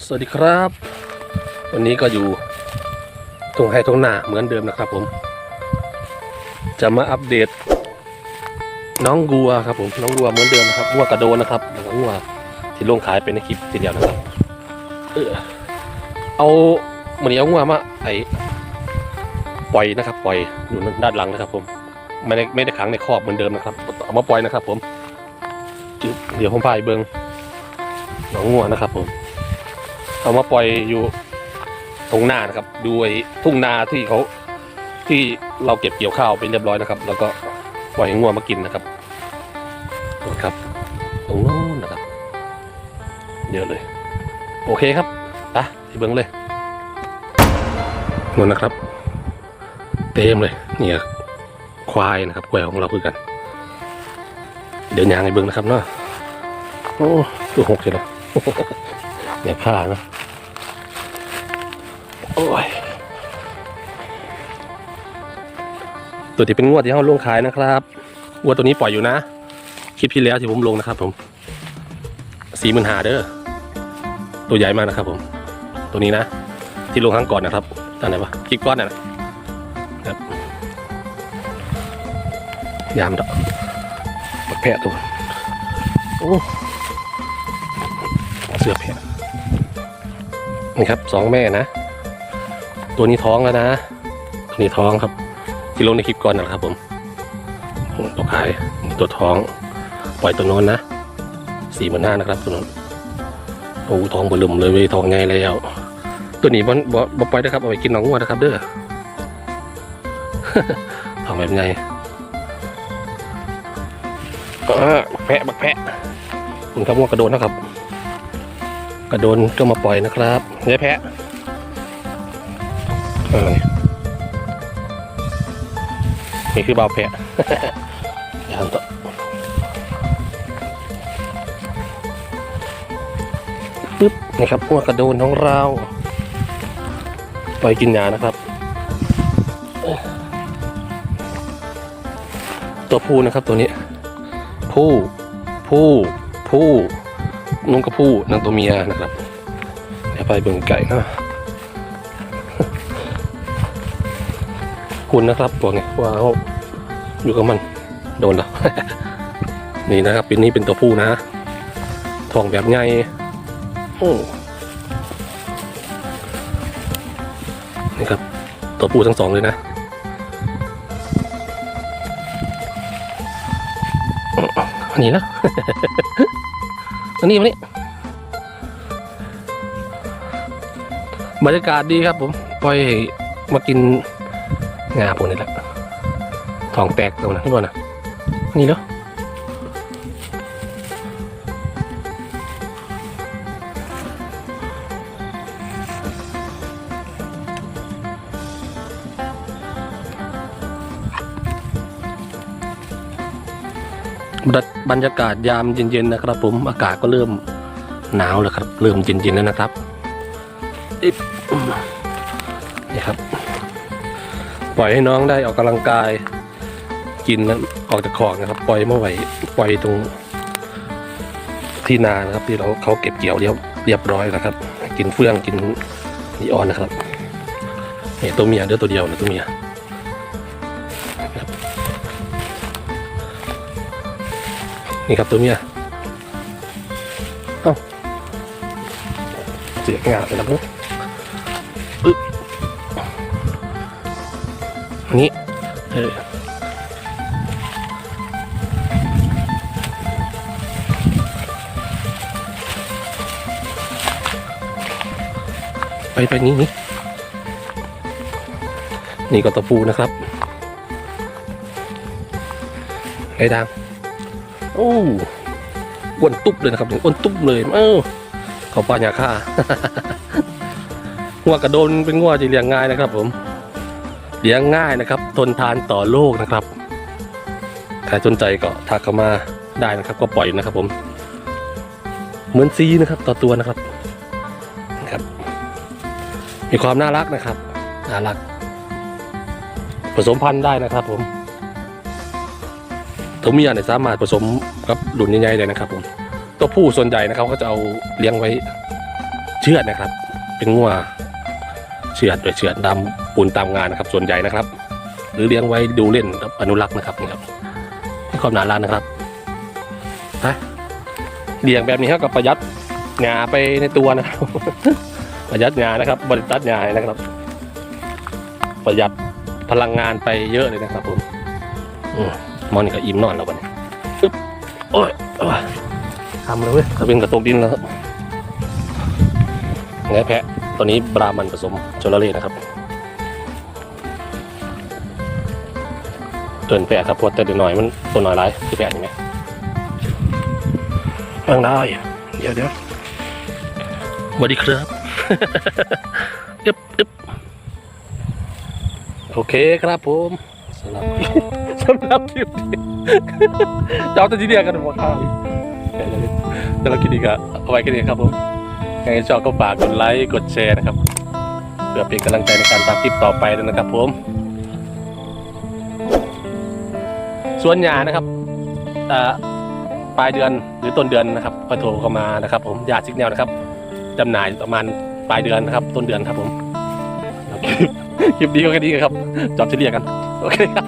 สวัสดีครับ วันนี้ก็อยู่ตรงไฮตรงหน้าเหมือนเดิมนะครับผม จะมาอัปเดต น้องกัวครับผมน้องกัวเหมือนเดิมนะครับงัวกระโดนนะครับแล้วก็งัวที่ลงขายเป็นในคลิปทีเดียวนะครับ เออเอาเหมือนเอางัวมาไอปล่อยนะครับ ปล่อยอยู่ด้านหลังนะครับ ผมไม่ได้ไม่ได้ขังในครอกเหมือนเดิมนะครับเอามาปล่อยนะครับ ผมเดี๋ยวผมพายเบิงน้องงัวนะครับผม เอามาปล่อยอยู่ตรงหน้านะครับ ดูไอ้ทุ่งนาที่เขาที่เราเก็บเกี่ยวข้าวเป็นเรียบร้อยนะครับ แล้วก็ปล่อยให้งัวมากินนะครับนะครับตรงโน้นนะครับ เยอะเลย โอเคครับไปที่เบิ้งเลยนู่นนะครับ เต็มเลยเนี่ยควายนะครับควายของเราคือกัน เดี๋ยวยางให้เบิ้งนะครับเนาะโอ้ตัวหกเชียเนาะเนี่ยผ้าเนาะ โอ้ยตัวที่เป็นงวดที่เขาลงขายนะครับงวดตัวนี้ปล่อยอยู่นะคลิปที่แล้วที่ผมลงนะครับ ผมสี่หมื่นหาเด้อตัวใหญ่มากนะครับ ผม ตัวนี้นะ ที่ลงครั้งก่อนนะครับอันไหนวะคลิปก้อนน่ะนะครับยามดอกบักแพะตัวโอ้เสือแพะนี่ครับสองแม่นะ ตัวนี้ท้องแล้วนะตัวนี้ท้องครับ ที่ลงในคลิปก่อนนะครับ ผมตัวขายนี่ตัวท้อง ปล่อยตัวโน้นนะสี่หมื่นห้านะครับ ตัวโน้นโอ้ท้องเบลุ่มเลยเว้ยท้องไงแล้ว ตัวนี้บอบ่บ่ปล่อยนะครับเอาไปกินหนองวัวนะครับ เด้อท้องแบบไงอ่าบักแพะบักแพะคุณครับว่ากระโดดนะครับ กระโดนก็มาปล่อยนะครับยายแพะ เออนี่คือเบาแพะอย่าทำต่อปึ๊บนะครับพวกกระโดนของเรา ปล่อยกินยานะครับ ตัวผู้นะครับตัวนี้ ผู้ ผู้ ผู้นุ่งกระผู้นางตัวเมียนะครับเดี๋ยวไปเบิ่งไก่นะ คุณนะครับตัวไงว่าเขาอยู่กับมันโดนแล้ว นี่นะครับเป็นนี้เป็นตัวผู้นะทองแบบไงโอ้นี่ครับ ตัวผู้ทั้งสองเลยนะอันนี้นะอันนี้มานี่บรรยากาศดีครับผม ปล่อยมากิน งาผมนี่แหละท้องแตกตรงนั้นที่บนนะนี่เนาะบรรยากาศยามเย็นๆนะครับ ผมอากาศก็เริ่มหนาวแล้วครับ เริ่มเย็นๆแล้วนะครับอิ๊บนี่ครับ ปล่อยให้น้องได้ออกกำลังกาย กินออกจากคอกนะครับ ปล่อยเมื่อไหร่ปล่อยตรงที่นานะครับ ที่เราเขาเก็บเกี่ยวเรียบเรียบร้อยนะครับ กินเฟื่องกินนีออนนะครับนี่ตัวเมียเด้อตัวเดียวนะตัวเมียนี่ครับตัวเมียเอ้าเสียงานเลยนะปุ๊บปึ๊บ อันนี้เออไปไปนี่นี่นี่ก็ตะปูนะครับไอ้ดังโอ้อ้วนตุ๊บเลยนะครับอ้วนตุ๊บเลยเอ้าเขาปลาหยาค่างัวกระโดนเป็นงัวที่เลี้ยงง่ายนะครับผม เลี้ยงง่ายนะครับ ทนทานต่อโลกนะครับใครสนใจก็ทักเข้ามาได้นะครับ ก็ปล่อยนะครับ ผม เหมือนซีนะครับ ต่อตัวนะครับนะครับ มีความน่ารักนะครับน่ารัก ผสมพันธุ์ได้นะครับ ผมตัวเมียเนี่ยสามารถผสมกับดุนใหญ่ๆเลยนะครับ ผม ตัวผู้ส่วนใหญ่นะครับ ก็จะเอาเลี้ยงไว้เชือดนะครับ เป็นงัว เชือดโดยเชือดดำปูนตามงานนะครับ ส่วนใหญ่นะครับ หรือเลี้ยงไว้ดูเล่นอนุรักษ์นะครับนี่ครับความหนาล้านนะครับฮะเลี้ยงแบบนี้เท่ากับประหยัดงาไปในตัวนะครับประหยัดงานะครับ บริตัดงานะครับ ประหยัดพลังงานไปเยอะเลยนะครับผมอมอนี่ก็อิ่มนอนแล้ววันนี้อึ๊บโอ้ยทำเลยเว้ยกระเป็นกระตุกดินแล้วครับ ไงแพะตัวนี้บรามันผสมโจลาเล่นะครับเดินแพะครับพราะแต่เดี๋ยวหน่อยมันตัวหน่อยไรที่แพะยังไงฟังได้ เดี๋ยวเดี๋ยวสวัสดีครับอึ๊บอึ๊บโอเคครับผมสำหรับสำหรับคลิปนี้จะเอาตัวที่เดียวกันหมดครับแต่เราคิดดีก็เอาไว้แค่นี้ครับผม ใครชอบก็ฝากกดไลค์กดแชร์นะครับ เพื่อเป็นกำลังใจในการตามคลิปต่อไปด้วยนะครับผมส่วนหยานะครับปลายเดือนหรือต้นเดือนนะครับก็โทรเข้ามานะครับ ผมยาซิกแนลนะครับจำหน่ายประมาณปลายเดือนนะครับ ต้นเดือนครับผมคลิปนี้ก็แค่นี้ครับ จอบที่เรียกกัน โอเคครับ